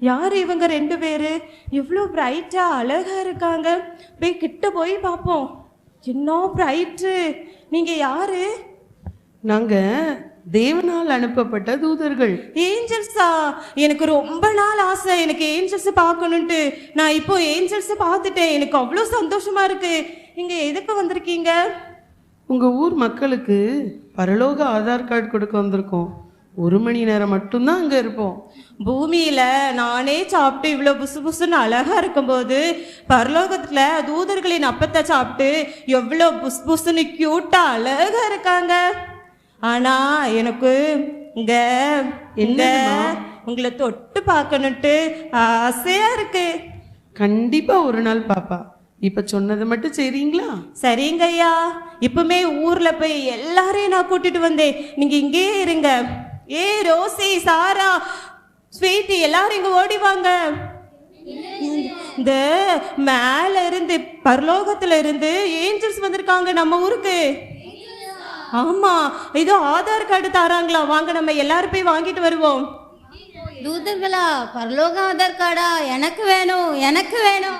யார் இவங்க ரெண்டு பேரு? இவ்வளோ பிரைட்டா அழகா இருக்காங்க. போய் கிட்ட போய் பார்ப்போம் என்ன பிரைட்டு நீங்க யாரு? நாங்க தேவனால் அனுப்பப்பட்ட தூதர்கள். ஏஞ்சல்ஸா எனக்கு ரொம்ப நாள் ஆசை. எனக்கு ஏஞ்சல்ஸ் பார்க்கணுன்ட்டு. நான் இப்போ ஏஞ்சல்ஸ் பார்த்துட்டேன். எனக்கு அவ்வளோ சந்தோஷமா இருக்கு. இங்க எதுக்கு வந்திருக்கீங்க? உங்க ஊர் மக்களுக்கு பரலோக ஆதார் கார்டு கொடுக்க வந்திருக்கோம். ஒரு மணி நேரம் மட்டும்தான் அங்க இருப்போம். பூமியில நானே சாப்பிட்டு இவ்வளோ புசு புசுன்னு அழகா இருக்கும்போது பரலோகத்துல தூதர்களின் அப்பத்தை சாப்பிட்டு எவ்வளோ புசு புசுன்னு கியூட்டா அழகா இருக்காங்க. ஆனா எனக்கு இங்க இங்க உங்களை தொட்டு பார்க்கணுன்ட்டு ஆசையா இருக்கு. கண்டிப்பா ஒரு நாள் பாப்பா. இப்ப சொன்னதை மட்டும் செய்றீங்களா சரிங்க ஐயா. இப்பவுமே ஊர்ல போய் எல்லாரையும் நான் கூட்டிட்டு வந்தேன். நீங்க இங்கேயே இருங்க. ஏ ரோசி சாரா ஸ்வீட்டி எல்லாரும் இங்க ஓடிவாங்க. இந்த மேல இருந்து பரலோகத்துல இருந்து ஏஞ்சல்ஸ் வந்திருக்காங்க நம்ம ஊருக்கு. ஆமா இதோ ஆதார் கார்டு தராங்களா? வாங்க நம்ம எல்லாரும் போய் வாங்கிட்டு வருவோம். தூதர்களா பரலோக ஆதார் கார்டா? எனக்கு வேணும் எனக்கு வேணும்.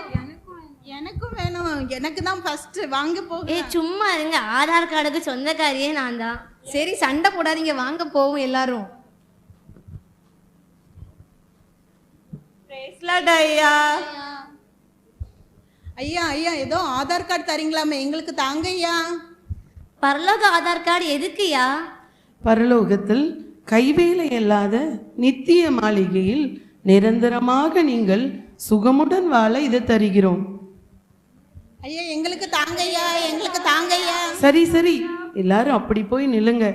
எனக்கு தான் ஃபர்ஸ்ட் வாங்க போ ஏ சும்மா இருங்க. ஆதார் கார்டுக்கு சொந்தக்காரியே நான் தான் சரி சண்டை போடாதீங்க. வாங்க போவோம் எல்லாரும். ஐயா. ஐயா ஐயா ஏதோ ஆதார் கார்டு தரீங்களாமே. எங்களுக்கு தாங்க ஐயா. பரலோக ஆதார் கார்டு எதுக்குயா பரலோகத்தில் கைவேலை இல்லாத நித்திய மாளிகையில் நிரந்தரமாக நீங்கள் சுகமுடன் வாழ இதை தருகிறோம். ஐயா எங்களுக்கு தாங்க ஐயா எங்களுக்கு தாங்க ஐயா சரி சரி. எல்லாரும் அப்படி போய் நில்லுங்க.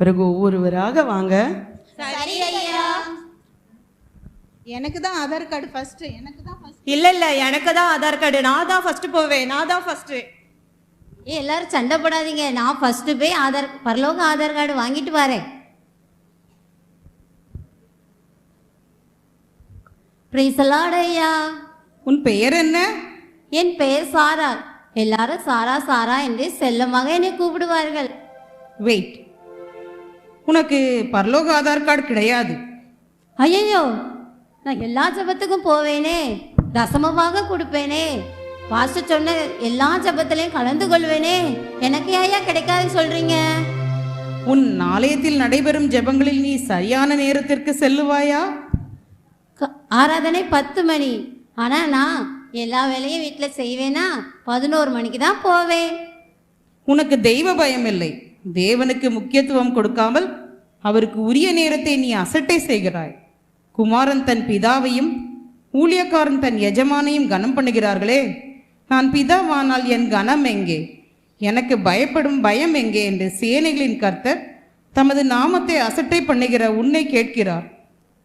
பிறகு ஒவ்வொருவராக வாங்க. சரி ஐயா. எனக்கு தான் ஆதார் கார்டு ஃபர்ஸ்ட் எனக்கு தான் ஃபர்ஸ்ட் இல்ல இல்ல. எனக்கு தான் ஆதார் கார்டு. நான் தான் ஃபர்ஸ்ட் போவேன். நான் தான் ஃபர்ஸ்ட் ஏ எல்லாரும் சண்டை போடாதீங்க. நான் ஃபர்ஸ்ட் போய் ஆதார் பரலோக ஆதார் கார்டு வாங்கிட்டு வரேன். பிரைசலாட் ஐயா. உன் பெயர் என்ன? என் பெயர் சாரா. எல்லாரும் சாரா சாரா என்று செல்லமாக என்னை கூப்பிடுவார்கள். வெயிட் உனக்கு பரலோக ஆதார் கார்டு கிடையாது. ஐயோ நான் எல்லா ஜபத்துக்கும் போவேனே. தசமமாக கொடுப்பேனே. பாஸ்டர் சொன்ன எல்லா ஜபத்திலையும் கலந்து கொள்வேனே. எனக்கு ஐயா கிடைக்காதுன்னு சொல்றீங்க? உன் நாளையத்தில் நடைபெறும் ஜெபங்களில் நீ சரியான நேரத்திற்கு செல்லுவாயா? ஆராதனை பத்து மணி. ஆனா நான் எல்லா வேலையும் வீட்டில் செய்வேனா? பதினோரு மணிக்கு தான் போவேன். உனக்கு தெய்வ பயம் இல்லை. தேவனுக்கு முக்கியத்துவம் கொடுக்காமல் அவருக்கு உரிய நேரத்தை நீ அசட்டை செய்கிறாய். குமாரன் தன் பிதாவையும் ஊழியக்காரன் தன் எஜமானையும் கனம் பண்ணுகிறார்களே. நான் பிதாவானால் என் கனம் எங்கே? எனக்கு பயப்படும் பயம் எங்கே என்று சேனைகளின் கர்த்தர் தமது நாமத்தை அசட்டை பண்ணுகிற உன்னை கேட்கிறார்.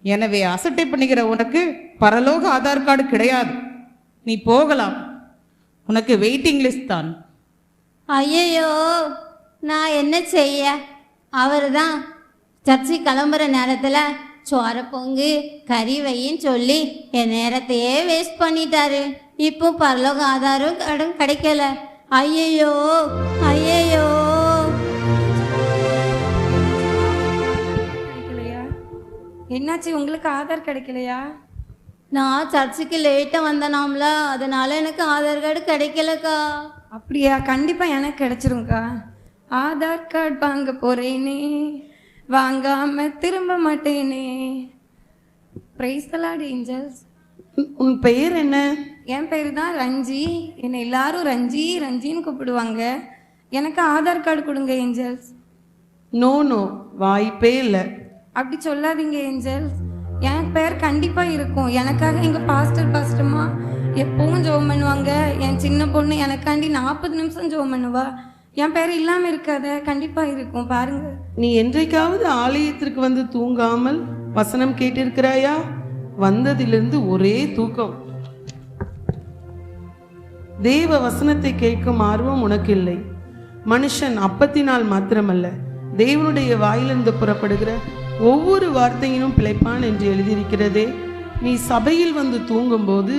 எனவே அசட்டை பண்ணுகிற உனக்கு பரலோக ஆதார் கார்டு கிடையாது. நீ போகலாம். உனக்கு வெயிட்டிங் லிஸ்ட் தான். ஐயையோ நான் என்ன செய்ய? அவர் தான் சர்ச்சை கிளம்புற நேரத்தில் சோற பொங்கு கறி வையின்னு சொல்லி என் நேரத்தையே வேஸ்ட் பண்ணிட்டாரு. இப்போ பரலோக ஆதாரம் கடன் கிடைக்கல. ஐயையோ ஐயையோ. கிடைக்கலையா? என்னாச்சு? உங்களுக்கு ஆதார் கிடைக்கலையா? நான் சர்ச்சுக்கு லேட்டாக வந்தனாம்ல அதனால எனக்கு ஆதார் கார்டு கிடைக்கலக்கா. அப்படியா? கண்டிப்பாக எனக்கு கிடைச்சிரும்க்கா. ஆதார் கார்டு வாங்க போகிறேனே வாங்காம திரும்ப மாட்டேனே. பிரைஸ் தலாட் ஏஞ்சல்ஸ் உன்- உன் பெயர் என்ன? என் பேர் தான் ரஞ்சி. என்னை எல்லாரும் ரஞ்சி ரஞ்சின்னு கூப்பிடுவாங்க. எனக்கு ஆதார் கார்டு கொடுங்க ஏஞ்சல்ஸ் நோ நோ வாய்ப்பே இல்லை. அப்படி சொல்லாதீங்க ஏஞ்சல்ஸ் என் பெயர் கண்டிப்பாக இருக்கும். எனக்காக எங்கள் பாஸ்டர் பாஸ்டர்மா எப்பவும் ஜோம் பண்ணுவாங்க. என் சின்ன பொண்ணு எனக்காண்டி நாற்பது நிமிஷம் ஜோம் பண்ணுவா. என் பேர் இல்லாமல் இருக்காத கண்டிப்பாக இருக்கும். பாருங்க. நீ என்றைக்காவது ஆலயத்திற்கு வந்து தூங்காமல் வசனம் கேட்டிருக்கிறாயா? வந்ததிலிருந்து ஒரே தூக்கம். தேவ வசனத்தை கேட்கும் ஆர்வம் உனக்கு இல்லை மனுஷன் அப்பத்தினால் மாத்திரமல்ல தேவனுடைய வாயிலிருந்து புறப்படுகிற ஒவ்வொரு வார்த்தையினும் பிழைப்பான் என்று எழுதியிருக்கிறதே. நீ சபையில் வந்து தூங்கும்போது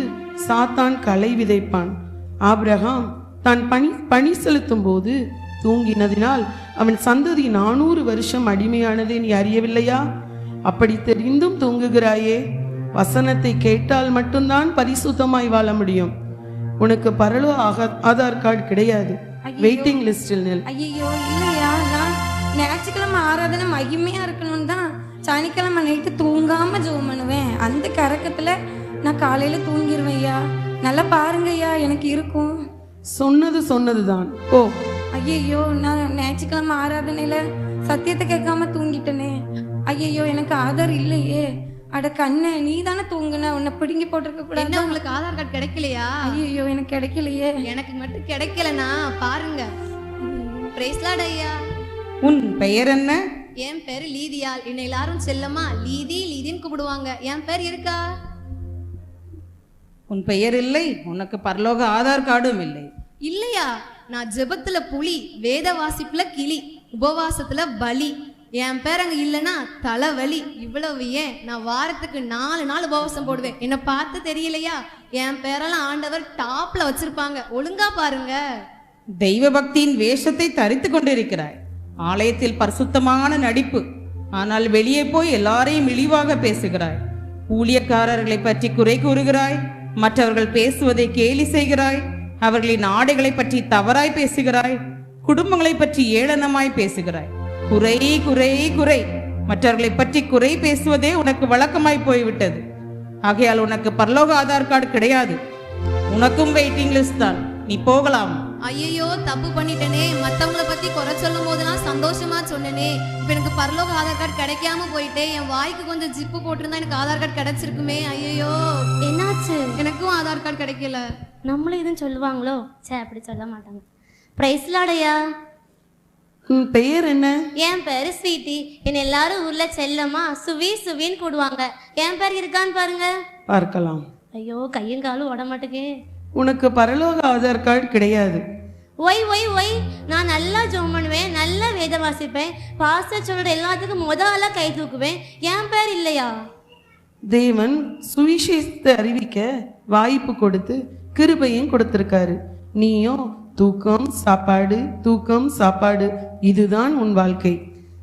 சாத்தான் களை விதைப்பான். ஆபிரகாம் தான் பணி பணி செலுத்தும் போது தூங்கினதினால் அவன் சந்ததி நானூறு வருஷம் அடிமையானதை நீ அறியவில்லையா? அப்படி தெரிந்தும் தூங்குகிறாயே. வசனத்தை கேட்டால் மட்டும்தான் பரிசுத்தமாய் வாழ முடியும். உனக்கு பரலோ ஆக ஆதார் கார்டு கிடையாது. வெயிட்டிங் லிஸ்டில் நில். ஐயோ இல்லையா? நான் ஞாயிற்றுக்கிழமை ஆராதனை மகிமையா இருக்கணும் தான் சனிக்கிழமை நைட்டு தூங்காம ஜோம் பண்ணுவேன். அந்த கறக்கத்துல நான் காலையில தூங்கிடுவேன் ஐயா நல்லா பாருங்க ஐயா எனக்கு இருக்கும். சொன்னது சொன்னதுதான். ஓ ஐயையோ நான் ஞாயிற்றுக்கிழமை ஆராதனையில சத்தியத்தை கேட்காம தூங்கிட்டேனே. ஐயையோ எனக்கு ஆதார் இல்லையே. அட கண்ணே நீ தானே தூங்குன? உன்னை பிடுங்கி போட்டிருக்க கூடாது. என்ன உங்களுக்கு ஆதார் கார்டு கிடைக்கலையா? ஐயோ எனக்கு கிடைக்கலையே. எனக்கு மட்டும் கிடைக்கலனா? பாருங்க. பிரைஸ்லாட் ஐயா. உன் பெயர் என்ன? என் பேரு லீதியால். என்னை எல்லாரும் செல்லமா லீதி லீதின்னு கூப்பிடுவாங்க. என் பேர் இருக்கா? உன் பெயர் இல்லை. உனக்கு பரலோக ஆதார் கார்டும் இல்லை. இல்லையா? நான் ஜெபத்துல புலி வேத வாசிப்புல கிளி உபவாசத்துல பலி. என் பேர் அங்க இல்லைன்னா தலைவலி. இவ்வளவு ஏன்? நான் வாரத்துக்கு நாலு நாள் உபவாசம் போடுவேன். என்னை பார்த்து தெரியலையா? என் பேரெல்லாம் ஆண்டவர் டாப்ல வச்சிருப்பாங்க. ஒழுங்கா பாருங்க. தெய்வ பக்தியின் வேஷத்தை தரித்து கொண்டிருக்கிறாய். ஆலயத்தில் பரிசுத்தமான நடிப்பு. ஆனால் வெளியே போய் எல்லாரையும் இழிவாக பேசுகிறாய். ஊழியக்காரர்களை பற்றி குறை கூறுகிறாய். மற்றவர்கள் பேசுவதை கேலி செய்கிறாய். அவர்களின் ஆடைகளை பற்றி தவறாய் பேசுகிறாய். குடும்பங்களை பற்றி ஏளனமாய் பேசுகிறாய். குறை குறை குறை. மற்றவர்களை பற்றி குறை பேசுவதே உனக்கு வழக்கமாய் போய்விட்டது. ஆகையால் உனக்கு பரலோக ஆதார் கார்டு கிடையாது. உனக்கும் வெயிட்டிங் லிஸ்ட் தான். நீ போகலாம். ஐயையோ தப்பு பண்ணிட்டேனே. மத்தவங்கள பத்தி குறை சொல்லும் போதெல்லாம் சந்தோஷமா சொன்னேனே. இப்ப எனக்கு பரலோக ஆதார் கார்டு கிடைக்காம போயிட்டே. என் வாய்க்கு கொஞ்சம் ஜிப்பு போட்டிருந்தா எனக்கு ஆதார் கார்டு கிடைச்சிருக்குமே. ஐயையோ. என்னாச்சு? எனக்கும் ஆதார் கார்டு கிடைக்கல. நம்மளும் எதுவும் சொல்லுவாங்களோ? சே அப்படி சொல்ல மாட்டாங்க. பிரைஸ்லாடையா? பெயர் என்ன? என் பேரு ஸ்வீட்டி. என்ன எல்லாரும் ஊர்ல செல்லமா சுவி சுவின்னு கூடுவாங்க. என் பேர் இருக்கான்னு பாருங்க. பார்க்கலாம். ஐயோ கையும் காலும் ஓட மாட்டேங்க உனக்கு பரலோக ஆதார் கார்டு கிடையாது. ஒய் ஒய் ஒய் நான் நல்லா ஜோம் பண்ணுவேன் நல்லா வேத வாசிப்பேன் பாஸ்டர் சொல்ற எல்லாத்துக்கும் முத ஆளா கை தூக்குவேன். என் பேர் இல்லையா? தேவன் சுவிசேஷத்தை அறிவிக்க வாய்ப்பு கொடுத்து கிருபையும் கொடுத்திருக்காரு. நீயும் தூக்கம் சாப்பாடு தூக்கம் சாப்பாடு இதுதான் உன் வாழ்க்கை.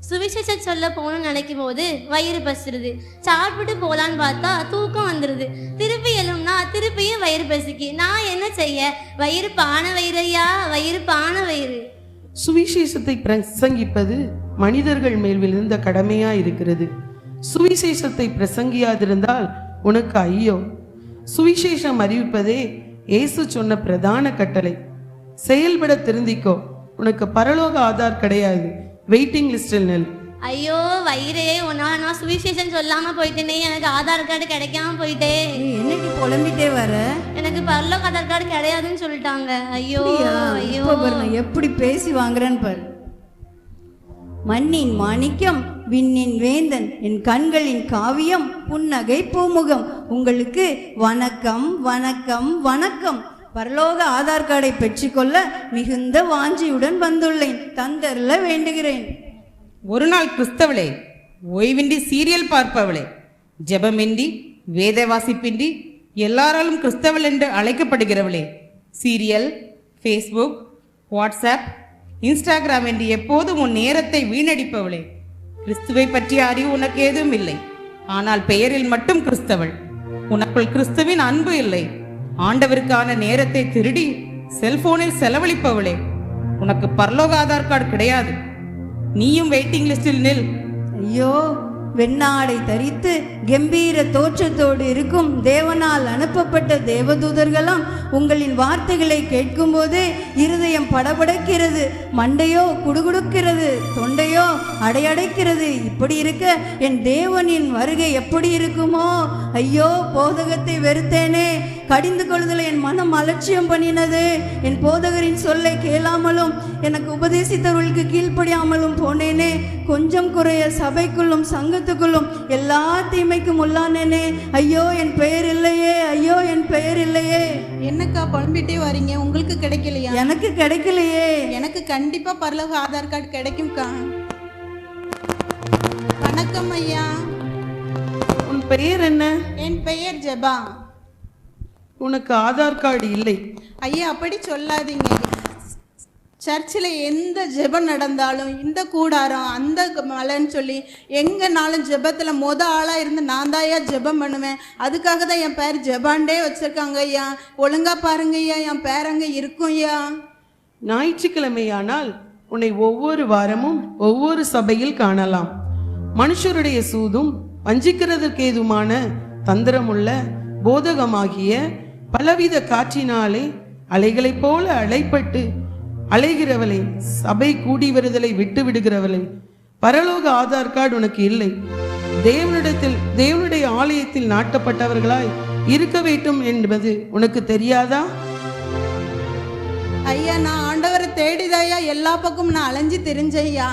சுவிசேஷம் சொல்ல போகணும்னு நினைக்கும் போது வயிறு பசிடுது சாப்பிட்டு போலான்னு பார்த்தா தூக்கம் வந்துடுது திருப்பி எழும்னா திருப்பியும் வயிறு பசிக்கு. நான் என்ன செய்ய? வயிறு பான வயிறையா? வயிறு பான வயிறு. சுவிசேஷத்தை பிரசங்கிப்பது மனிதர்கள் மேல் விழுந்த கடமையா இருக்கிறது. சுவிசேஷத்தை பிரசங்கியாதிருந்தால் உனக்கு ஐயோ. சுவிசேஷம் அறிவிப்பதே இயேசு சொன்ன பிரதான கட்டளை. செயல்பட திருந்திக்கோ. உனக்கு பரலோக ஆதார் கிடையாது. வெயிட்டிங் லிஸ்டில் நெல். ஐயோ வயிறே உன்னால நான் சுவிசேஷம் சொல்லாம போயிட்டேனே. எனக்கு ஆதார் கார்டு கிடைக்காம போயிட்டே. என்னடி புலம்பிட்டே வர? எனக்கு பரலோக ஆதார் கார்டு கிடையாதுன்னு சொல்லிட்டாங்க. ஐயோ ஐயோ. நான் எப்படி பேசி வாங்குறேன்னு பாரு. மண்ணின் மாணிக்கம் விண்ணின் வேந்தன் என் கண்களின் காவியம் புன்னகை பூமுகம். உங்களுக்கு வணக்கம் வணக்கம் வணக்கம். பரலோக ஆதார் கார்டை பெற்றுக்கொள்ள மிகுந்த வாஞ்சியுடன் வந்துள்ளேன். தந்தரல வேண்டுகிறேன். ஒரு நாள் கிறிஸ்தவளே ஓய்வின்றி சீரியல் பார்ப்பவளே ஜெபமின்றி வேத வாசிப்பின்றி எல்லாராலும் கிறிஸ்தவள் என்று அழைக்கப்படுகிறவளே சீரியல் ஃபேஸ்புக் வாட்ஸ்அப் இன்ஸ்டாகிராம் என்று எப்போதும் உன் நேரத்தை வீணடிப்பவளே. கிறிஸ்துவை பற்றிய அறிவு உனக்கு ஏதும் இல்லை. ஆனால் பெயரில் மட்டும் கிறிஸ்தவள். உனக்குள் கிறிஸ்துவின் அன்பு இல்லை. ஆண்டவருக்கான நேரத்தை திருடி செல்போனில் செலவழிப்பவளே. உனக்கு பரலோக ஆதார் கார்டு கிடையாது. நீயும் வெயிட்டிங் லிஸ்டில் நில். ஐயோ. வெண்ணாடை தரித்து கம்பீர தோற்றத்தோடு இருக்கும் தேவனால் அனுப்பப்பட்ட தேவதூதர்களும் உங்களின் வார்த்தைகளை கேட்கும்போதே இருதயம் படபடக்கிறது மண்டையோ குடுகுடுக்கிறது தொண்டையோ அடையடைக்கிறது. இப்படி இருக்க என் தேவனின் வருகை எப்படி இருக்குமோ? ஐயோ போதகத்தை வெறுத்தேனே. கடிந்து கொள்ளுதலை என் மனம் அலட்சியம் பண்ணினது. என் போதகரின் சொல்லை கேளாமலும் எனக்கு உபதேசித்தவர்களுக்கு கீழ்ப்படியாமலும் போனேனே. கொஞ்சம் குறைய சபைக்குள்ளும் சங்கத்துக்குள்ளும் எல்லா தீமைக்கும் உள்ளானேனே. ஐயோ என் பெயர் இல்லையே ஐயோ என் பெயர் இல்லையே. என்னக்கா புலம்பிட்டே வரீங்க? உங்களுக்கு கிடைக்கலையா? எனக்கு கிடைக்கலையே. எனக்கு கண்டிப்பா பரலோக ஆதார் கார்டு கிடைக்கும்க்கா. வணக்கம் ஐயா. உன் பெயர் என்ன? என் பெயர் ஜெபா. உனக்கு ஆதார் கார்டு இல்லை. ஐயா அப்படி சொல்லாதீங்க. சர்ச்சில் எந்த ஜெபம் நடந்தாலும் இந்த கூடாரம் அந்த மலைன்னு சொல்லி எங்கேனாலும் ஜெபத்தில் மொத ஆளாக இருந்து நான் தாயா ஜெபம் பண்ணுவேன். அதுக்காக தான் என் பேர் ஜெபாண்டே வச்சுருக்காங்க ஐயா. ஒழுங்காக பாருங்க ஐயா என் பேர் அங்கே இருக்கும் ஐயா. ஞாயிற்றுக்கிழமையானால் உன்னை ஒவ்வொரு வாரமும் ஒவ்வொரு சபையில் காணலாம். மனுஷருடைய சூதும் வஞ்சிக்கிறதற்கேதுமான தந்திரமுள்ள போதகமாகிய பலவித காற்றினாலே அலைகளைப் போல அலைப்பட்டு அலைகிறவளை சபை கூடி வருதலை விட்டு விடுகிறவளை பரலோக ஆதார் கார்டு உனக்கு இல்லை. தேவனிடத்தில் தேவனுடைய ஆலயத்தில் நாட்டப்பட்டவர்களாய் இருக்க வேண்டும் என்பது உனக்கு தெரியாதா? ஐயா நான் ஆண்டவரை தேடிதாயா எல்லா பக்கமும் நான் அலைஞ்சு தெரிஞ்சேன் ஐயா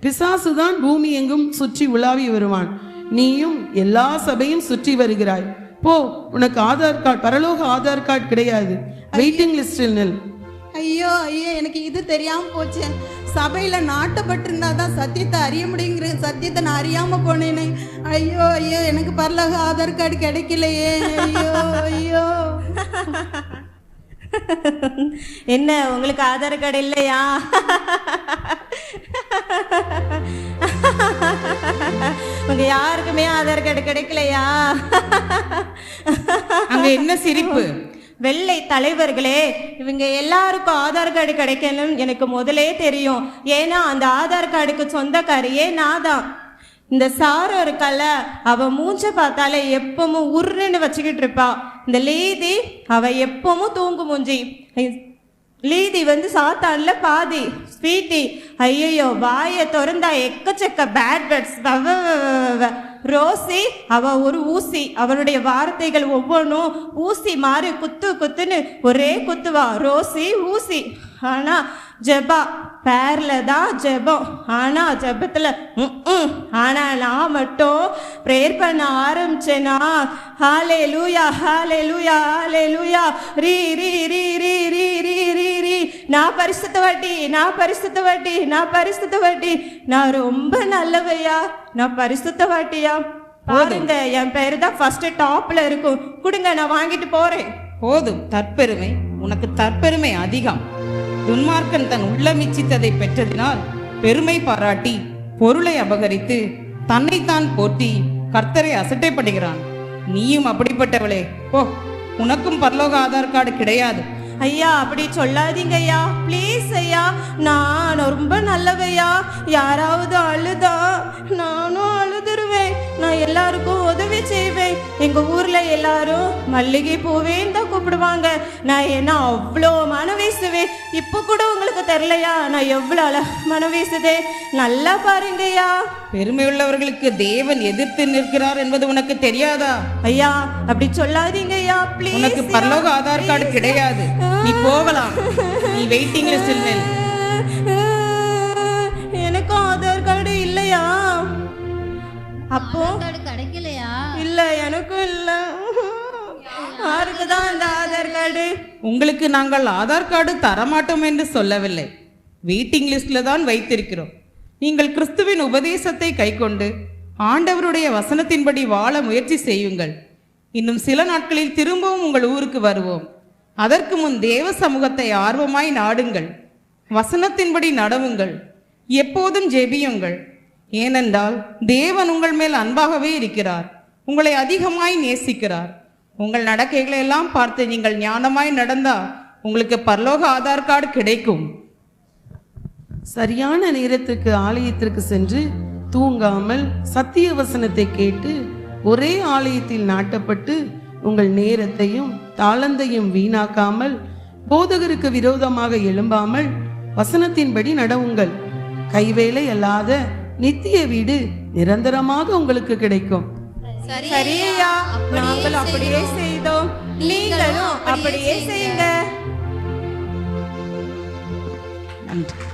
பிசாசுதான் பூமி எங்கும் சுற்றி உலாவி வருவான். நீயும் எல்லா சபையும் சுற்றி வருகிறாய். போ உனக்கு ஆதார் கார்டு பரலோக ஆதார் கார்டு கிடையாது. வெயிட்டிங் லிஸ்டில் நில். ஐயோ ஐயோ எனக்கு இது தெரியாம போச்சு. சபையில நாட்டப்பட்டிருந்தா தான் சத்தியத்தை அறிய முடியுங்கிற சத்தியத்தை நான் அறியாம போனேனே. ஐயோ ஐயோ எனக்கு பரலோக ஆதார் கார்டு கிடைக்கலையே. ஐயோ ஐயோ. என்ன உங்களுக்கு ஆதார் கார்டு இல்லையா? உங்க யாருக்குமே ஆதார் கார்டு கிடைக்கலையா? அங்க என்ன சிரிப்பு? வெள்ளை தலைவர்களே இவங்க எல்லாருக்கும் ஆதார் கார்டு கிடைக்கணும் எனக்கு முதலே தெரியும். ஏன்னா அந்த ஆதார் கார்டுக்கு சொந்தக்காரியே நான் தான் இந்த சாரம் இருக்கல்ல அவ மூஞ்ச பார்த்தாலே எப்பவும் உருன்னு வச்சுக்கிட்டு இருப்பா. இந்த லீதி அவ எப்பவும் தூங்கு மூஞ்சி. லீதி வந்து சாத்தான்ல பாதி. ஸ்வீட்டி ஐயோ வாயை திறந்தா எக்கச்சக்க பேட் பேட்ஸ் ரோசி அவ ஒரு ஊசி. அவளுடைய வார்த்தைகள் ஒவ்வொன்றும் ஊசி மாறி குத்து குத்துன்னு ஒரே குத்துவா. ரோசி ஊசி. ஆனா ஜெபா பேர்ல தான் ஜெபம். ஆனா ஜெபத்துல ஆனா நான் மட்டும் ப்ரேயர் பண்ண ஆரம்பிச்சேனா? ஹாலே லூயா ஹாலே லூயா ஹாலே லூயா ரீ ரீ ரீ ரீ ரீ ரீ ரீ ரீ. நான் பரிசுத்த வாட்டி நான் பரிசுத்த வாட்டி நான் பரிசுத்த வாட்டி. நான் ரொம்ப நல்லவையா? நான் பரிசுத்த வாட்டியா? பாருங்க என் பேரு தான் ஃபர்ஸ்ட் டாப்ல இருக்கும். கொடுங்க நான் வாங்கிட்டு போறேன். போதும் தற்பெருமை. உனக்கு தற்பெருமை அதிகம். துன்மார்க்கன் தன் உள்ளமிச்சித்ததை பெற்றதினால் பெருமை பாராட்டி பொருளை அபகரித்து தன்னைத்தான் போற்றி கர்த்தரை அசட்டைப்படுகிறான். நீயும் அப்படிப்பட்டவளே. போ உனக்கும் பரலோக ஆதார் கார்டு கிடையாது. ஐயா அப்படி சொல்லாதீங்க ஐயா ப்ளீஸ் ஐயா நான் ரொம்ப நல்லவையா. யாராவது அழுதா நானும் அழுது நான் எல்லாருக்கும் உதவி செய்வேன். எங்க ஊர்ல எல்லாரும் மல்லிகை பூவேன்னு தான் கூப்பிடுவாங்க. நான் என்ன அவ்வளோ மனம் வீசுவேன். இப்போ கூட உங்களுக்கு தெரியலையா? நான் எவ்வளோ அழ மனம் வீசுதே. நல்லா பாருங்கய்யா. பெருமை உள்ளவர்களுக்கு தேவன் எதிர்த்து நிற்கிறார் என்பது உனக்கு தெரியாதா? ஐயா அப்படி சொல்லாதீங்க ஐயா ப்ளீஸ் உனக்கு பரலோக ஆதார் கார்டு கிடையாது. நீ போகலாம். நீ வெயிட்டிங் லிஸ்டில் அப்போ கிடைக்கலையா? இல்ல எனக்கும் இல்ல. யாருக்கு தான் அந்த ஆதார் கார்டு? உங்களுக்கு நாங்கள் ஆதார் கார்டு தரமாட்டோம் என்று சொல்லவில்லை. வெயிட்டிங் லிஸ்ட்ல தான் வைத்திருக்கிறோம். நீங்கள் கிறிஸ்துவின் உபதேசத்தை கைக்கொண்டு ஆண்டவருடைய வசனத்தின்படி வாழ முயற்சி செய்யுங்கள். இன்னும் சில நாட்களில் திரும்பவும் உங்கள் ஊருக்கு வருவோம். அதற்கு முன் தேவ சமூகத்தை ஆர்வமாய் நாடுங்கள். வசனத்தின்படி நடவுங்கள். எப்போதும் ஜெபியுங்கள். ஏனென்றால் தேவன் உங்கள் மேல் அன்பாகவே இருக்கிறார். உங்களை அதிகமாய் நேசிக்கிறார். உங்கள் நடக்கைகளை எல்லாம் பார்த்து நீங்கள் ஞானமாய் நடந்தா உங்களுக்கு பரலோக ஆதார் கார்டு கிடைக்கும். சரியான நேரத்துக்கு ஆலயத்திற்கு சென்று தூங்காமல் சத்திய வசனத்தை கேட்டு ஒரே ஆலயத்தில் நாட்டப்பட்டு உங்கள் நேரத்தையும் தாளந்தையும் வீணாக்காமல் போதகருக்கு விரோதமாக எழும்பாமல் வசனத்தின்படி நடவுங்கள். கைவேலை அல்லாத நித்திய வீடு நிரந்தரமாக உங்களுக்கு கிடைக்கும். சரியா? நாங்கள் அப்படியே செய்தோம். நீங்களும் அப்படியே செய்யுங்க. நன்றி.